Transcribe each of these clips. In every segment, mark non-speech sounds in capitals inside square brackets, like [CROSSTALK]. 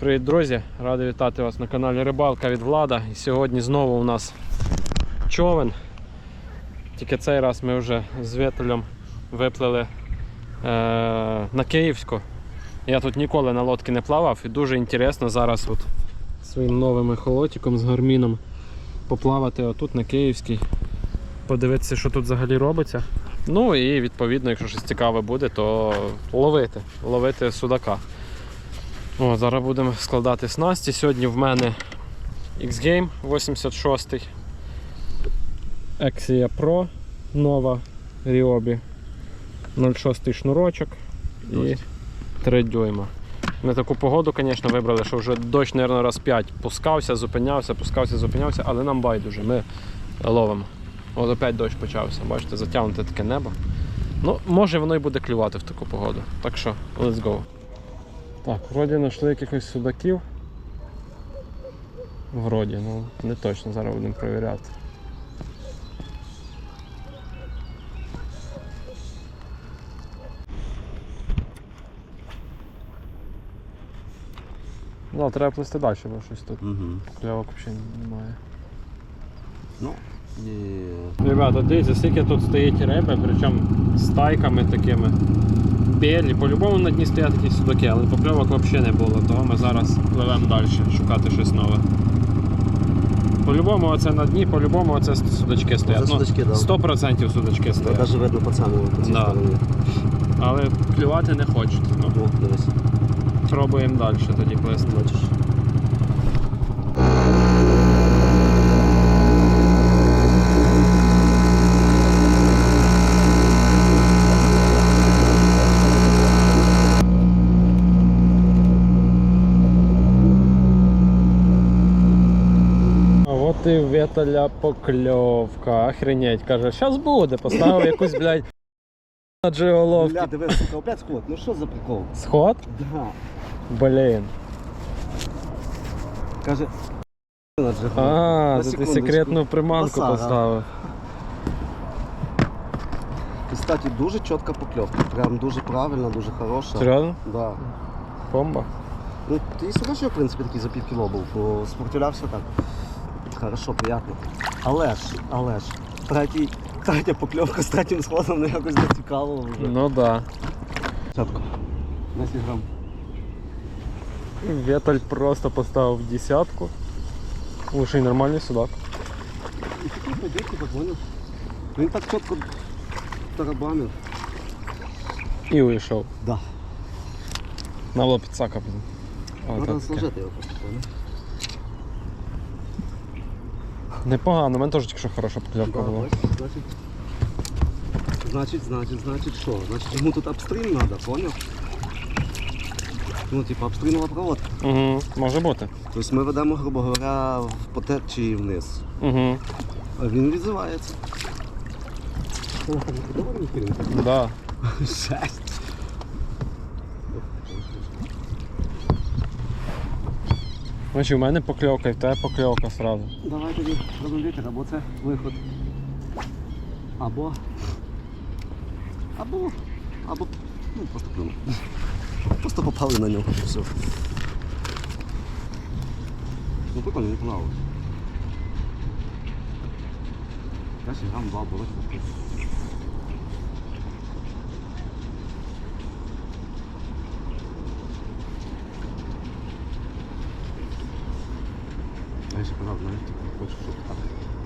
Привіт, друзі! Радий вітати вас на каналі Рибалка від Влада. І сьогодні знову у нас човен. Тільки цей раз ми вже з Вітелем виплили е, на Київську. Я тут ніколи на лодці не плавав і дуже інтересно зараз от своїм новим ехолотиком з гарміном поплавати отут на Київській, подивитися, що тут взагалі робиться. Ну і відповідно, якщо щось цікаве буде, то ловити, ловити судака. О, зараз будемо складати снасті. Сьогодні в мене X-Game 86 Exia Pro нова Ryobi 0,6 шнурочок і Дощ. 3 дюйма. На таку погоду, звісно, вибрали, що вже дощ, мабуть, раз 5 пускався, зупинявся, пускався, зупинявся, але нам байдуже, ми ловимо. От опять дощ почався, бачите, затягнуте таке небо. Ну, може воно і буде клювати в таку погоду. Так що, let's go. Так, вроді знайшли якихось судаків. Вроді, ну не точно, зараз будемо перевіряти. Ну, треба плисти далі, бо щось тут. Угу. Клявок взагалі немає. Ну, і... Ребята, дивіться, скільки тут стоїть риби, причому з тайками такими. Білі, по-любому на дні стоять якісь судаки, але покльовок взагалі не було, того ми зараз пливемо далі шукати щось нове. По-любому оце на дні, по-любому оце судачки стоять. Оце судачки, да. 100% судачки стоять. Навіть видно по цьому по цій Да. стороні. Але клювати не хочуть. Ну, Ну, дивись, пробуємо далі тоді плисти. бачиш. І Віталя покльовка. Охренеть, каже, щас буде, поставив якусь, [LAUGHS] блядь, на джиголовки. Бля, дивись, сука, опять сход. Ну що за прикол? Сход? Да. Блін. Каже, на джигу. А, На ти секундочку. секретну приманку Баса, поставив. Кстати, дуже чітка покльовка. Прям дуже правильна, дуже хороша. Серйозно? Да. Бомба? Ну, ти що, в принципі, такий за пів кіло був, бо спортуля все так. Хорошо, приятно. Але ж, але ж, третій, третя покльовка з третім сходом не якось не цікаво вже. Ну да. Чатко. 10 грам. Віталь просто поставив десятку. Уже й нормальний судак. І такий типа, понял? Він так чітко тарабанив. І вийшов. Да. На було підсака. Треба так його просто, понял? Непогано, у мене теж тільки що хороша покльовка Да, була. значить, значить, значить, значить, що? Значить, йому тут апстрім треба, понял? Ну, типа, апстрімова проводка. Угу, може бути. Тобто ми ведемо, грубо говоря, в по течії вниз. Угу. А він відзивається. Да. [LAUGHS] Жесть. Значить, у мене покльовка і в тебе покльовка сразу. Давай тоді робимо або це виход. Або. Або. Або. Ну, просто плюнув. Просто попали на нього все. Ну прикольно, не понравилось. 10 грам, 2 бороть. Я ще казав, знаєш, типу, хочу, щоб так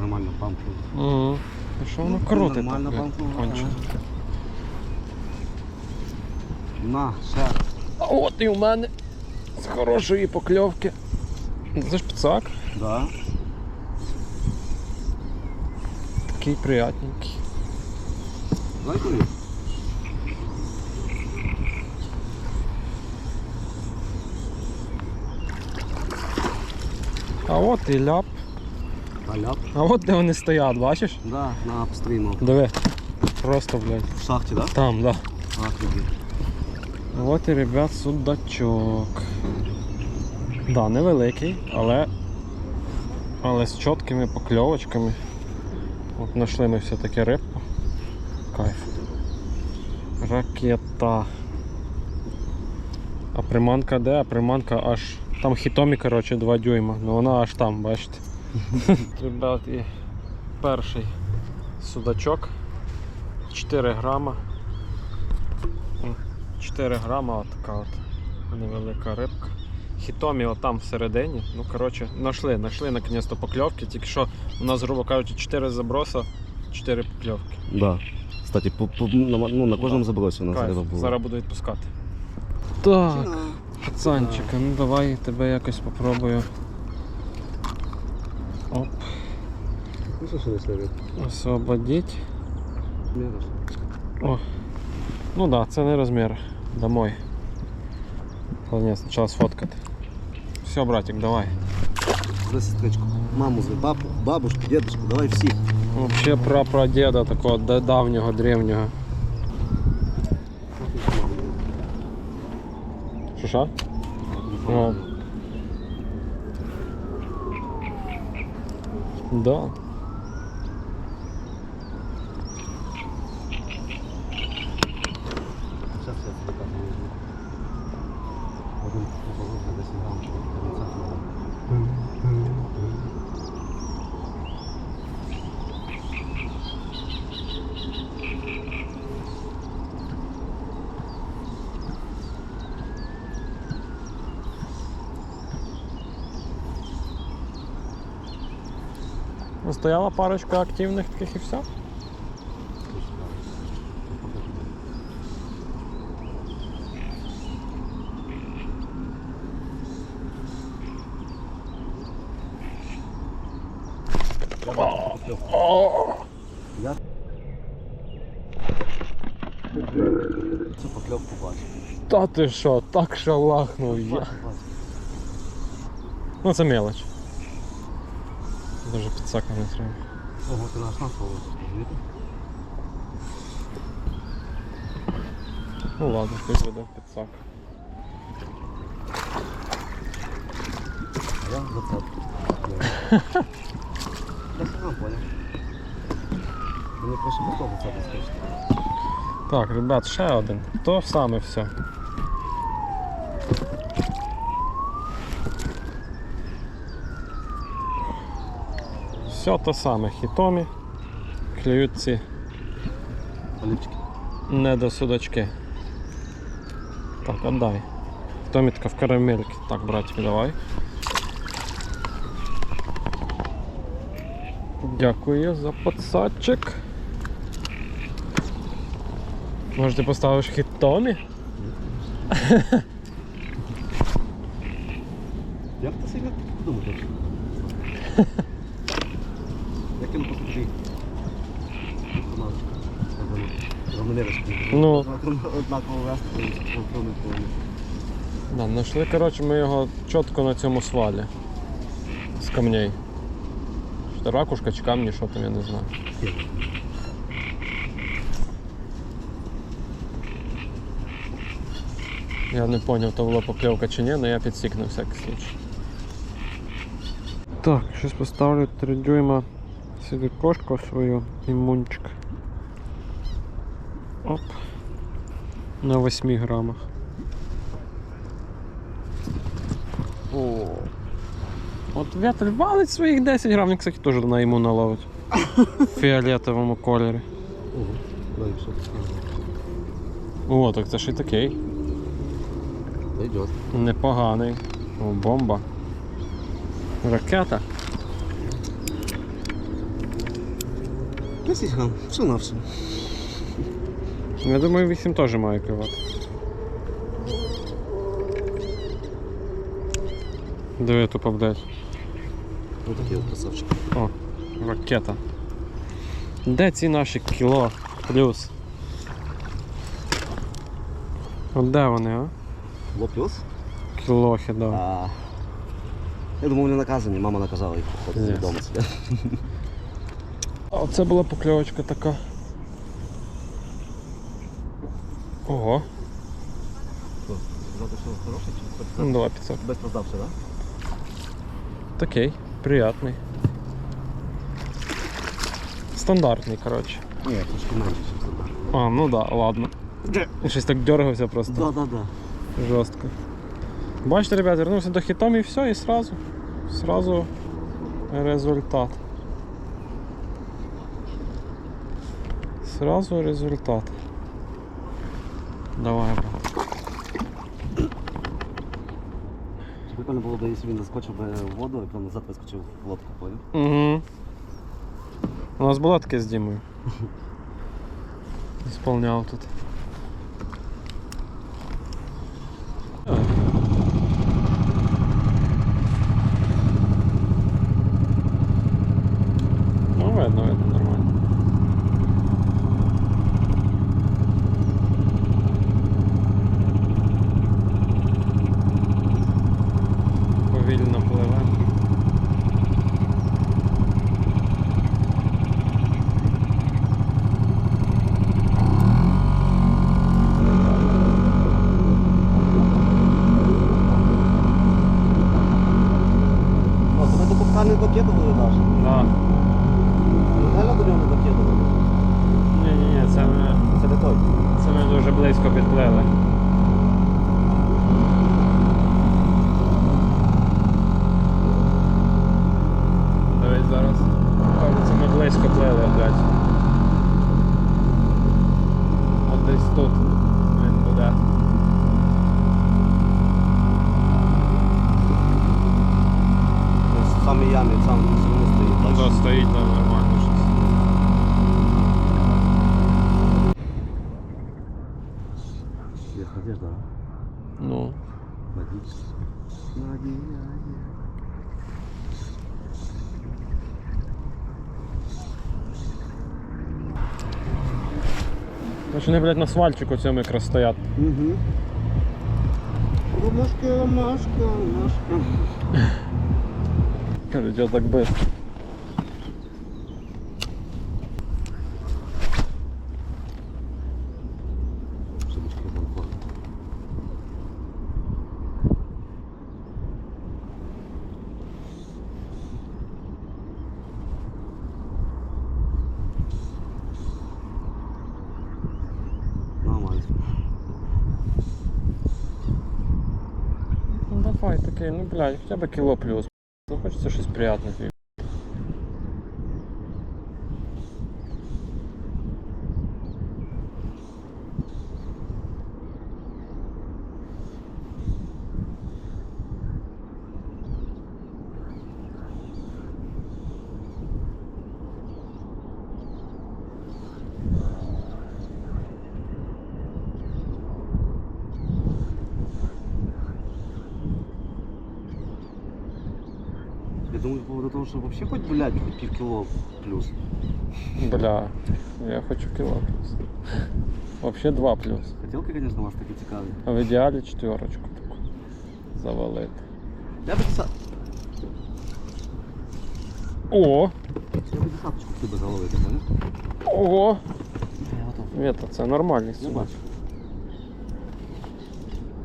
нормально бампнуло. Угу. А що воно Ну, крутить? нормально так, конче. На, ще. А от і у мене з хорошої покльовки. Це ж пицак. Да. Такий приятненький. Дай. А от і ляп. Аляп. А от де вони стоять, бачиш? Да, на апстріму. Диви. Просто, блядь. В шахті, да? Там, так. да. Офігеть. От і, ребят, судачок. Да, невеликий, але. Але з чіткими покльовочками. От знайшли ми все-таки рибку. Кайф. Ракета. А приманка де? А приманка аж Там хітомі, коротше, 2 дюйма, ну вона аж там, бачите. [LAUGHS] Ребят, і перший судачок. 4 грама. 4 грама от така от невелика рибка. Хітомі отам всередині. Ну, коротше, знайшли, знайшли наконець-то покльовки. Тільки що у нас, грубо кажучи, 4 заброса, 4 покльовки. Да. Кстати, по, по, на, ну, на кожному забросі у нас Кайф. риба була. Зараз буду відпускати. Так, пацанчика, ну давай тебе якось попробую. Оп, освободіть. О. Ну да, це не розмір. Домой. Головне, спочатку сфоткати. Все, братик, давай. За сестричку. Маму, за папу, бабушку, дедушку, давай всіх. Вообще прапрадіда такого да- давнього, древнього. Що що? Да. Стояла парочка активних таких і все. Це покльовку бачу. Та ти що, так шалахнув я. Ну це мелоч. Дуже підсака не треба. Ого, ти наш нас ловиш. Ну ладно, хтось буде підсак. Я за це. [LAUGHS] Я сам понял. Мені проще було за це скажете. Так, ребят, ще один. То саме все. Все то саме. Хітомі. Клюють ці недосудочки. Так, отдай. Хітомітка в карамельки. Так, братик, давай. Дякую за подсадчик. Може ти поставиш хітомі? Я б то сильно подумав точно. Я кину просто такий. Командочка. Романерочку. Ну. Однаково вести, то Да, знайшли, коротше, ми його чітко на цьому свалі. З камней. Що, ракушка чи камні, що там, я не знаю. Я не зрозумів, то була покльовка чи ні, але я підсік на всякий случай. Так, зараз поставлю 3 дюйма силикошку свою імунчик. Оп. На 8 грамах. О. От вятель валить своїх 10 грам, він, кстати, теж на йому наловить. В [LAUGHS] фіолетовому кольорі. О, так це ж і такий. Непоганий. О, бомба. Ракета. 10 грам. Все на все. Я думаю, 8 теж має клювати. Диви тупо блядь. Ось такий от красавчик. О, ракета. Де ці наші кіло плюс? От де вони, а? Ло плюс? Кілохи, да. А, я думав, вони наказані, мама наказала їх походити Yes. вдома сидять. А оце була покльовочка така. Ого, що хороший чи ну давай 500. без поздавши, так? Такий, приятний. Стандартний, коротше. Ні, трошки менше, ніж стандарт. А, ну да, ладно. Щось так дергався просто. Да, да, да. Жорстко. Бачите, ребят, вернувся до хітом і все, і сразу, сразу результат. Сразу результат. Давай, бро. Прикольно було б, якщо він заскочив би в воду, і потім назад вискочив в лодку, поняв? Угу. У нас було таке з Дімою. [LAUGHS] Ісполняв тут. Ну, видно, видно, Значить вони, блядь, на свальчику цьому якраз стоять. Угу. Ромашка, ромашка, ромашка. Кажуть, я так без. Шибочки балкон. Нормально. Ну давай такий, ну блядь, хоча б кіло плюс. Ну хочеться щось приятне. думаю, по поводу того, что вообще хоть, блядь, хоть півкіло плюс. Бля, я хочу кіло плюс. Вообще 2 плюс. Хотілки, конечно, у вас такі цікаві. А в ідеалі четверочку таку завалити. Я би десят... О! Я би десяточку тебе заловити, поняв? Ого! Я готов. Вета, це нормальний Я судак. бачу.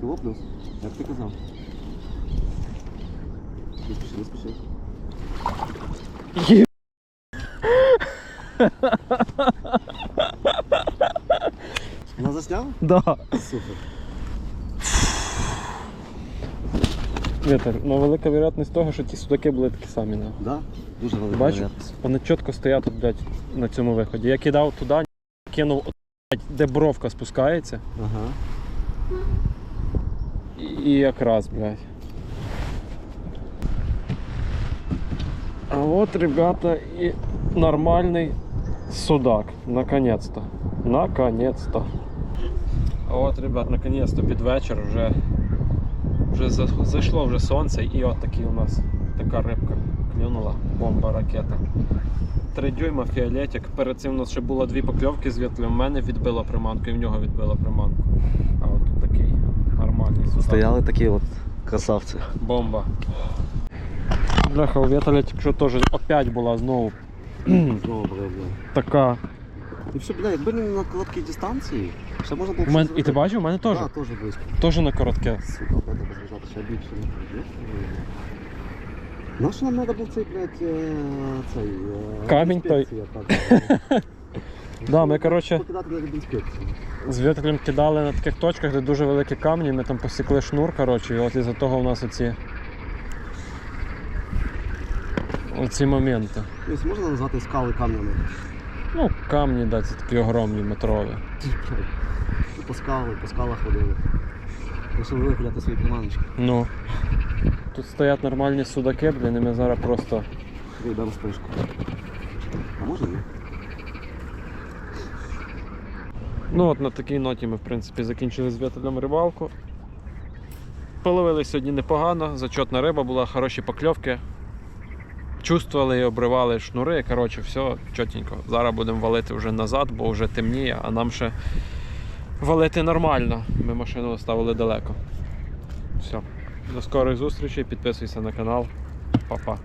Кіло плюс, як ти казав. Не спіши, не спіши. Є- Вона засняла? Да. Супер. Вітер, ну велика вероятність того, що ті судаки були такі самі. на. Да? Дуже велика Бачу, вероятність. вони чітко стоять тут, блядь, на цьому виході. Я кидав туди, кинув, от, блядь, де бровка спускається. Ага. І якраз, блядь. А от, ребята, і нормальний судак. Наконец-то. Наконец-то. А от, ребят, наконец-то під вечір вже, вже за- зайшло вже сонце і от такий у нас така рибка клюнула, бомба ракета. Три дюйма фіолетик. Перед цим у нас ще було дві покльовки з вітлем. В мене відбило приманку і в нього відбило приманку. А от тут такий нормальний судак. Стояли такі от красавці. Бомба. Бляха, у Віталя тільки що теж опять була знову Знову бревня. така. І все, бля, якби не на короткій дистанції, ще можна було б У мене, щось і ти зробити. бачив, у мене теж. Так, теж близько. Теж на коротке. Сука, треба зажати ще більше. не прийде. На що нам треба був цей, блядь, е, цей... е, Камінь той. інспекція, так. Да, [LAUGHS] ми, коротше, Покидати на інспекцію. з вітром кидали на таких точках, де дуже великі камні, ми там посікли шнур, коротше, і от із-за того у нас оці. Оці моменти. Тобто можна назвати скали камнями? Ну, камні, да, це такі огромні метрові. І По скали, по скалах ходили. Прийшли вигуляти свої приманочки. Ну. Тут стоять нормальні судаки, блін, і ми зараз просто. Вийдемо спишку. А може ні? Ну от на такій ноті ми в принципі закінчили з вітелем рибалку. Половили сьогодні непогано, зачетна риба була, хороші покльовки. Чувствували і обривали шнури. Коротше, все чотенько. Зараз будемо валити вже назад, бо вже темніє, а нам ще валити нормально. Ми машину оставили далеко. Все. До скорих зустрічей, підписуйся на канал. Па-па.